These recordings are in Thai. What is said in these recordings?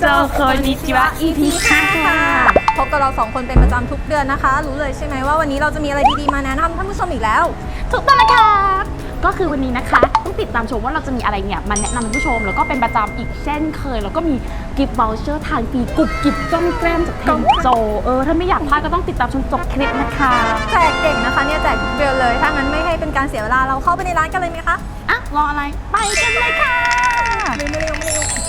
โจโคนิชิวะ EP 5ค่ะ พบกับเราสองคนเป็นประจำทุกเดือนนะคะ รู้เลยใช่ไหมว่าวันนี้เราจะมีอะไรดีๆมาแนะนำท่านผู้ชมอีกแล้ว ถูกต้องแล้วครับก็คือวันนี้นะคะต้องติดตามชมว่าเราจะมีอะไรเนี่ยมาแนะนำท่านผู้ชม แล้วก็เป็นประจำอีกเช่นเคย แล้วก็มีกิฟต์ o ลเชอร์ทางฟรีกรุบกิบจ้อมแกล้มจากเทนโจเออถ้าไม่อยากพลาดก็ต้องติดตามชมจบคลิปนะคะแจกเก่งนะคะเนี่ยแจกทุกเดือนเลย ถ้างั้นไม่ให้เป็นการเสียเวลาเราเข้าไปในร้านกันเลยไหมคะอะรออะไรไปกันเลยค่ะไม่เร็วไม่เร็ว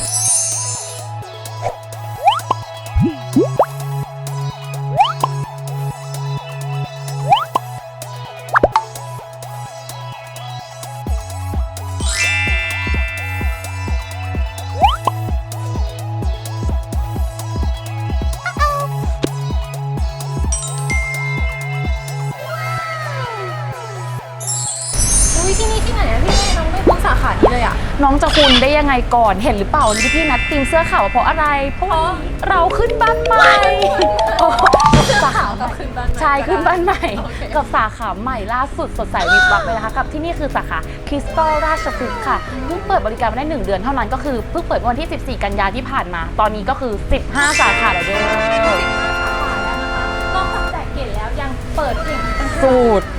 สาขานี้เลยอะน้องจะคุณได้ยังไงก่อนเห็นหรือเปล่าวันนี้พี่นัดทีมเสื้อขาวเพราะอะไร เพราะว่าเราขึ้นบ้านใหม่โอ้เสื้อขาวกับคืนบ้านใช่ขึ้นบ้านใหม่โอเคกับสาขาใหม่ล่าสุดสดใสวิบวับเลยนะคะกับที่นี่คือสาขาคริสตัลราชพฤกษ์ค่ะเพิ่งเปิดบริการมาได้ 1 เดือนเท่านั้นก็คือเพิ่งเปิดวันที่ 14 กันยาที่ผ่านมา ตอนนี้ก็คือ 15 สาขาแล้วเด้อนอกจากแจกเก่งแล้วยังเปิดเก่งอีกต่างหากสูตรเพื่อนๆชาว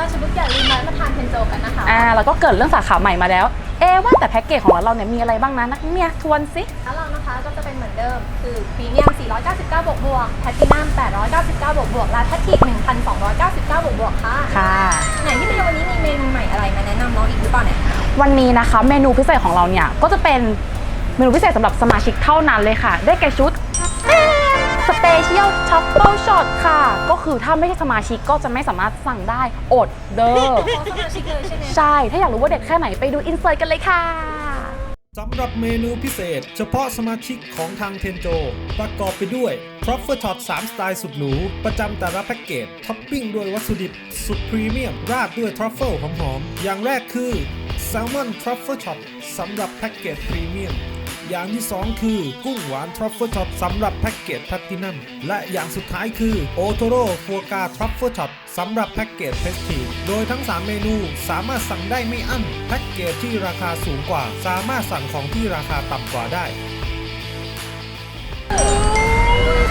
ราชบุรีอย่าลืมแวะมาทานเทนโจกันนะคะ อ่าแล้วก็เกิดเรื่องสาขาใหม่มาแล้ว เอะว่าแต่แพ็กเกจของเราเนี่ยมีอะไรบ้างนะนักเนี่ยทวนสิ แล้วเรานะคะก็จะเป็นเหมือนเดิม คือพรีเมียม 499 บวกบวกแพลตินัม 899 บวกบวกและแพทติก1,299 บวกบวกค่ะ ค่ะ ไหนที่เมย์วันนี้มีเมนูใหม่อะไรมาแนะนำน้องอีกหรือเปล่าเนี่ยวันนี้นะคะเมนูพิเศษของเราเนี่ยก็จะเป็นเมนูพิเศษสำหรับสมาชิกเท่านั้นเลยค่ะ ได้แก่ชุด สเปเชียลช็อปเปิลช็อตค่ะ ก็คือถ้าไม่ใช่สมาชิกก็จะไม่สามารถสั่งได้อดเด้อขอสมาชิกเลยใช่ไหมใช่ ถ้าอยากรู้ว่าเด็ดแค่ไหนไปดูอินเสิร์ตกันเลยค่ะสำหรับเมนูพิเศษ เฉพาะสมาชิกของทางเทนโจ ประกอบไปด้วยทรัฟเฟิลช็อต3สไตล์สุดหรู ประจำแต่ละแพ็กเกจ ท็อปปิ้งด้วยวัตถุดิบสุดพรีเมียม ราดด้วยทรัฟเฟิลหอมๆ อย่างแรกคือแซลมอนทรัฟเฟิลช็อตสำหรับแพ็กเกจพรีเมียม อย่างที่ 2 คือ กุ้งหวานทรัฟเฟิลช็อตสำหรับแพ็กเกจแพลตินัมและอย่างสุดท้ายคือโอโทโร่ฟัวกาทรัฟเฟิลช็อตสำหรับแพ็กเกจเพสทีโดยทั้ง 3 เมนูสามารถสั่งได้ไม่อั้นแพ็กเกจที่ราคาสูงกว่า สามารถสั่งของที่ราคาต่ำกว่าได้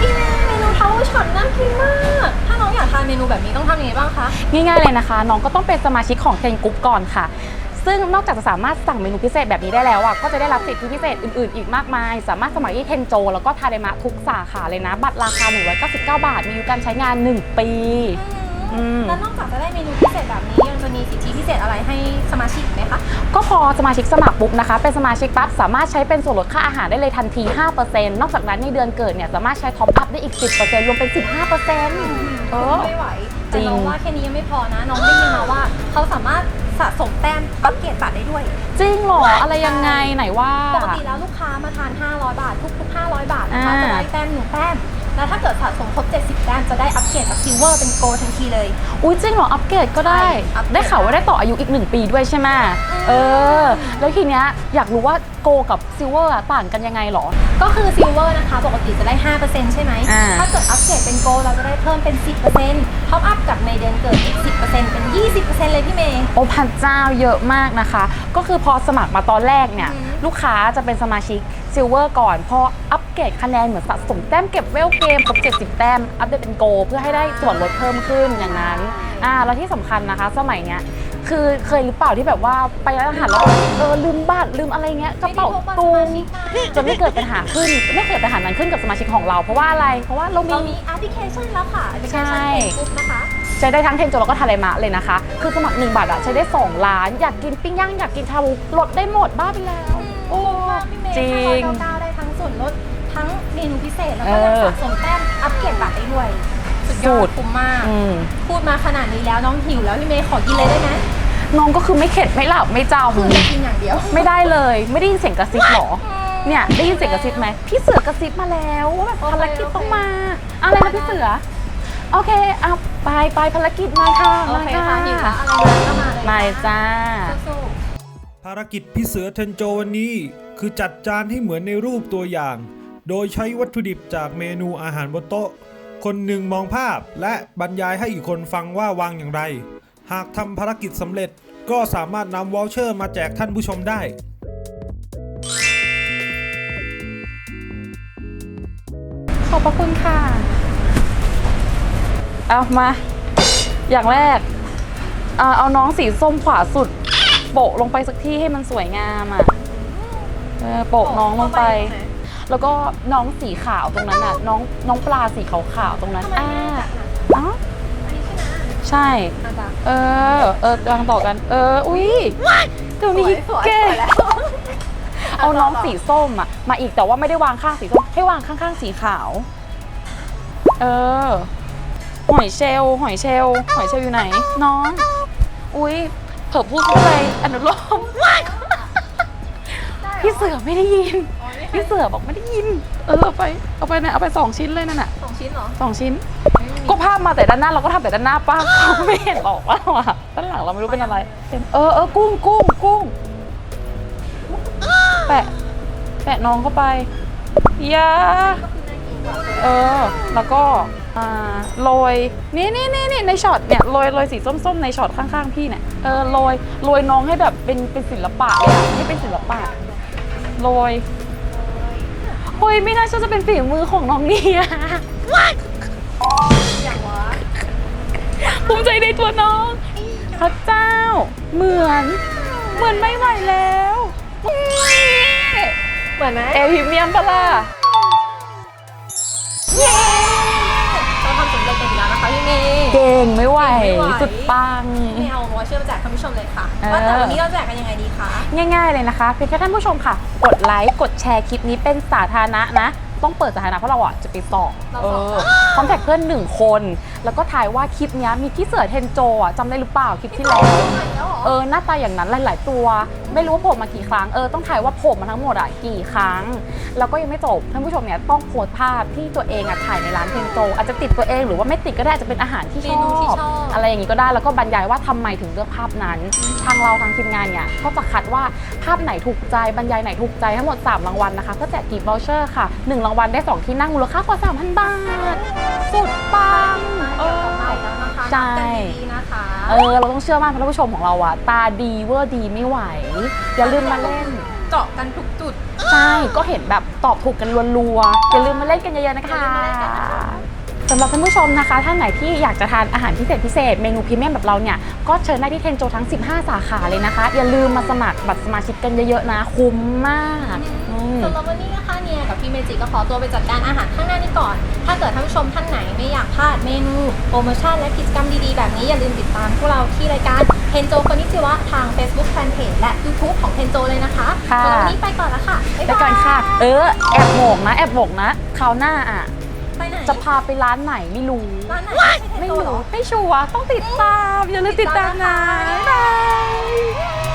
ที่เมนูทาวเวอร์ช็อตน่ากินมาก ถ้าน้องอยากทานเมนูแบบนี้ต้องทำยังไงบ้างคะ ง่ายๆเลยนะคะ น้องก็ต้องเป็นสมาชิกของเทนกรุ๊ปก่อนค่ะ ซึ่งนอกจากจะสามารถสั่งเมนูพิเศษแบบนี้ได้แล้วอะก็จะได้รับสิทธิพิเศษอื่น ๆ อีกมากมาย สามารถสมัครที่เทนโจ แล้วก็ทาเดมะทุกสาขาเลยนะ บัตรราคา 199 บาท มีอายุการใช้งาน 1 ปี อืม แล้วนอกจากจะได้เมนูพิเศษแบบนี้ยังจะมีสิทธิพิเศษอะไรให้สมาชิกอีกไหมคะ ก็พอสมาชิกสมัครปุ๊บนะคะ เป็นสมาชิกปั๊บสามารถใช้เป็นส่วนลดค่าอาหารได้เลยทันที 5%นอกจากนั้นในเดือนเกิดเนี่ยสามารถใช้ท็อปอัพได้อีก 10%รวมเป็น 15%เออ ไม่ไหวจริแต่งน้องว่าแค่นี้ยังไม่พอนะ น้องได้ยินมาว่าเขาสามารถ สะสมแต้มอัปเกรดบัตรได้ด้วย จริงเหรอ อะไรยังไงไหนว่า ปกติแล้วลูกค้ามาทาน 500 บาท ทุกๆ500 บาทนะคะอ่า จะได้แต้มหนึ่งแต้ม แล้วถ้าเกิดสะสมครบ 70 แต้มจะได้อัปเกรดจากซิลเวอร์เป็นโกลทันทีเลยอุ้ยจริงเหรออัปเกรดก็ได้ ใช่อัปเกรด ได้ข่าวว่าได้ต่ออายุอีก 1 ปีด้วยใช่ไหมเออ แล้วทีเนี้ยอยากรู้ว่าโกกับซิลเวอร์ต่างกันยังไงเหรอ ก็คือซิลเวอร์นะคะ ปกติจะได้ 5%ใช่ไหม อ่า ถ้าเกิดอัปเกรดเป็นโกลเราจะได้เพิ่มเป็น 10%ท็อปอัพกับในเดือนเกิดอีก 10%เป็น 20%เลยพี่เมย์ โอ้พันเจ้าเยอะมากนะคะ ก็คือพอสมัครมาตอนแรกเนี่ย อืม ลูกค้าจะเป็นสมาชิกซิลเวอร์ก่อน พออัปเกรดคะแนนเหมือนสะสมแต้มเก็บเวลเกมครบ70 แต้ม อัปเดตเป็นโกเพื่อให้ได้ส่วนลดเพิ่มขึ้นอย่างนั้นอ่าแล้วที่สำคัญนะคะ สมัยเนี้ยคือเคยหรือเปล่าที่แบบว่าไปร้านอาหารแล้วเออลืมบัตรลืมอะไรเงี้ยกระเป๋าตุงจนไม่เกิดปัญหาขึ้น ไม่เกิดปัญหานั้นขึ้นกับสมาชิกของเรา เพราะว่าอะไรเพราะว่าเราเรามีมีแอปพลิเคชันแล้วค่ะแอปพลิเคชันใช่เฟซบุ๊กนะคะ ใช้ได้ทั้งเทนโจแล้วก็ทาเลมะเลยนะคะ คือสมัครหนึ่งบาทอะใช้ได้2ล้าน อยากกินปิ้งย่างอยากกินชาบูลดได้หมดบ้าไปแล้ว โอ้พี่เมย์จริง 599ได้ทั้งส่วนลดทั้งเมนูพิเศษแล้วก็ยังเออสะสมแต้มอัปเกรดบัตรได้ด้วยสุด ยสุอดดคุ้มมาก อืมพูดมาขนาดนี้แล้วน้องหิวแล้วพี่เมย์ขอกินเลยได้ไหมน้องก็คือไม่เข็ดไม่หลับไม่จคือจะกินอย่างเดียวำไม่ได้เลย ไม่ได้ยินเสียงกระซิบหรอ เนี่ยได้ยินเสียงกระซิบไหมพี่เสือกระซิบมาแล้วว่าแบบโอเคภารกิจโอเคต้องมาอะไรนะพี่เสือ โอเคเอาไปไปภารกิจมาค่ะโอมาเคค่ะหิวแล้วค่ะอะไรมาก็มาเลยมาเลยจ้า สู้ภารกิจพี่เสือเทนโจวันนี้ คือจัดจานให้เหมือนในรูปตัวอย่าง โดยใช้วัตถุดิบจากเมนูอาหารบนโต๊ะ คนหนึ่งมองภาพและบรรยายให้อีกคนฟังว่าวางอย่างไร หากทำภารกิจสำเร็จก็สามารถนำวอลเชอร์มาแจกท่านผู้ชมได้ ขอบพระคุณค่ะ เอามา อย่างแรกอ่าเอาน้องสีส้มขวาสุด โปะลงไปสักที่ให้มันสวยงามอะเออโปะน้องลงไป แล้วก็น้องสีขาวตรงนั้นอะน้องน้องปลาสีขาวๆตรงนั้นทำไมอ่าไม่จัดหนักอ๋ออันนี้ใช่ไหมใช่อาจารย์เออ เออกำลังต่อกัน เออ อุ้ยเดี๋ยวนี้สวยๆเก่สงวยแล้วเอาน้องต่อสีส้มอะมาอีกแต่ว่าไม่ได้วางข้างสีส้มให้วางข้างๆสีขาว เออ หอยเชลลหอยเชลลหอยเชลลอยู่ไหน น้อง อุ้ยเผิ่พูดเข้าไปอนุโลมพี่เสือไม่ได้ยินอ๋อนี่ พี่เสือบอกไม่ได้ยิน เออเอาไปเอาไปนะเอาไปสองชิ้นเลยนั่นน่ะสองชิ้นเหรอสองชิ้นก็ภาพมาแต่ด้านหน้าเราก็ทำแต่ด้านหน้าป้าเขาก็ไม่เห็นหรอกว่าเราอะด้านหลังเราไม่รู้เป็นอะไรเป็นเออเออกุ้งกุ้งกุ้งแปะ แปะน้องเข้าไปอยาก็คือน่ากินกว่าเออ แล้วก็อ่าโรยนี่นี่นี่นี่ในช็อตเนี่ยโรยโรยสีส้มๆในช็อตข้างๆพี่เนี่ยเออโรยโรยน้องให้แบบเป็นเป็นศิลปะเลยอะให้เป็นศิลปะโรย โอ้ยไม่น่าเชื่อจะเป็นฝีมือของน้องเนี่ยอย่างวะภูมิใจในตัวน้องพระเจ้า เหมือน เหมือนไม่ไหวแล้วเหมือนไหมเอลพรีเมียมปะล่ะเร คะพี่เมย์เก่งไม่ไหวเก่งไม่ไหวสุดปังพี่เมย์เอาวอเชอร์มาแจกท่านผู้ชมเลยค่ะเออว่าแต่วันนี้เราแจกกันยังไงดีคะง่ายๆเลยนะคะเพียงแค่ท่านผู้ชมค่ะ กดไลค์กดแชร์คลิปนี้เป็นสาธารณะนะต้องเปิดสาธารณะเพราะเราอะจะไปสอบเราเอสอบอคอนแทคเพื่อนหนึ่งคน แล้วก็ถ่ายว่าคลิปเนี้ยมีพี่เสือเทนโจอะจำได้หรือเปล่าคลิปที่แล้วแล้วเหรอเออหน้าตาอย่างนั้นหลาย ๆ ตัวไม่รู้ว่าโผล่มากี่ครั้งเออต้องถ่ายว่าโผล่มาทั้งหมดอะกี่ครั้ง แล้วก็ยังไม่จบท่านผู้ชมเนี่ยต้องโพสต์ภาพที่ตัวเองอะถ่ายในร้านเทนโจอาจจะติดตัวเองหรือว่าไม่ติดก็ได้อาจจะเป็นอาหารที่ชเมนูที่อบชอบ อะไรอย่างนี้ก็ได้แล้วก็บรรยายว่าทำไมถึงเลือกภาพนั้น ทางเราทางทีมงานเนี่ยก็จะคัดว่าภาพไหนถูกใจบรรยายไหนถูกใจทั้งหมด 3 รางวัลนะคะเพื่อแจกกิฟต์วอลเชอร์ค่ะ 1 รางวัลได้ 2 ที่นั่งมูลค่ากว่า3,000 บาท สุด เออ เราต้องเชื่อมั่นเพราะท่านผู้ชมของเราอะตาดีเวอร์ดีไม่ไหว อย่าลืมมาเล่น เจาะกันทุกจุด ใช่ ก็เห็นแบบตอบถูกกันรัวๆอย่าลืมมาเล่นกันเยอะๆนะคะ สำหรับท่านผู้ชมนะคะ ท่านไหนที่อยากจะทานอาหารพิเศษพิเศษเมนูพรีเมียมแบบเราเนี่ยก็เชิญได้ที่เทนโจทั้ง 15 สาขาเลยนะคะ อย่าลืมมาสมัครบัตรสมาชิกกันเยอะๆนะ คุ้มมากอืม สำหรับวันนี้นะคะเนี่ยกับพี่เมจิก็ขอตัวไปจัดการอาหารข้างหน้านี้ก่อน ถ้าเกิดท่านผู้ชมท่านไหนไม่อยากพลาดเมนูโปรโมชั่นและกิจกรรมดีๆ แบบนี้ อย่าลืมติดตามพวกเราที่รายการเทนโจคนิจิวะทาง Facebook Fanpage และ YouTube ของเทนโจเลยนะคะค่ะ สำหรับวันนี้ไปก่อนแล้วค่ะ บ๊ายไปบาย ก่อนค่ะ เออ แอบโหมกนะ แอบโหมกนะ คราวหน้าอะ ไปไหน จะพาไปร้านไหนไม่รู้ ร้านไหนไม่ใช่เทนโจเหรรู้ อ ไม่ชัวร์ต้องติดตาม อย่าลืมติดตามนะติดตามนะคะบ๊ายบาย